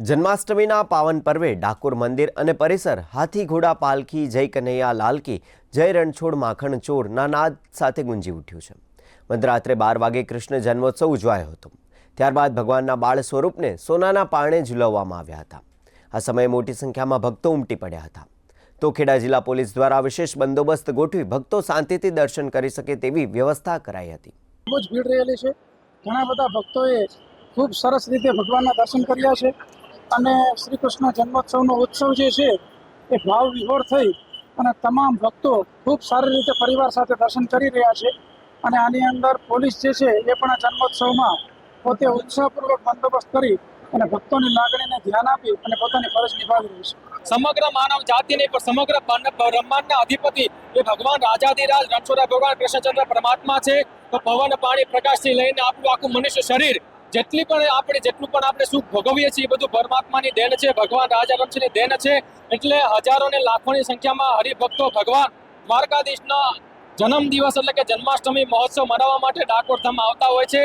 જન્માષ્ટમીના પાવન પર્વે ડાકોર મંદિર અને પરિસર, હાથી ઘોડા, પાલખી, જય કનૈયા, લાલકી, જય રણછોડ, માખણ ચોરના નાદ સાથે ગુંજી ઉઠ્યું છે. મધરાત્રે બાર વાગે કૃષ્ણ જન્મોત્સવ ઉજવાયો હતો. ત્યારબાદ ભગવાનના બાળ સ્વરૂપને સોનાના પારણે ઝુલાવવામાં આવ્યા હતા. આ સમયે મોટી સંખ્યામાં ભક્તો ઉમટી પડ્યા હતા. તો ખેડા જિલ્લા પોલીસ દ્વારા વિશેષ બંદોબસ્ત ગોઠવી ભક્તો શાંતિથી દર્શન કરી શકે તેવી વ્યવસ્થા કરાઈ હતી. ખૂબ જ ભીડ રહેલી છે. ઘણા બધા ભક્તોએ ખૂબ સરસ રીતે ભગવાનના દર્શન કર્યા છે. અને શ્રી કૃષ્ણ જન્મોત્સવનો ઉત્સવ જે છે, એ ભાવ વિહોર થઈ અને તમામ ભક્તો ખૂબ સારી રીતે પરિવાર સાથે દર્શન કરી રહ્યા છે. અને આની અંદર પોલીસ જે છે, એ પણ આ જન્મોત્સવમાં પોતે ઉત્સાહપૂર્વક બંદોબસ્ત કરી અને ભક્તોની લાગણીને ધ્યાન આપી અને પોતાની ફરજ નિભાવી રહી છે. સમગ્ર માનવ જાતિની પણ સમગ્ર બ્રહ્માંડના અધિપતિ એ ભગવાન રાજાધિરાજ રણછોડરાય ભગવાન કૃષ્ણચંદ્ર પરમાત્મા છે. તો પવન, પાણી, પ્રકાશથી લઈને આપણું આખું મનુષ્ય શરીર જેટલી પણ આપણે જેટલું પણ આપણે સુખ ભોગવીએ છીએ, એ બધું પરમાત્માની દેન છે, ભગવાન રાજા રમશની દેન છે. એટલે હજારો ને લાખોની સંખ્યામાં હરિભક્તો ભગવાન દ્વારકાધીશના જન્મ દિવસ એટલે કે જન્માષ્ટમી મહોત્સવ મનાવવા માટે ડાકોર ધામ આવતા હોય છે.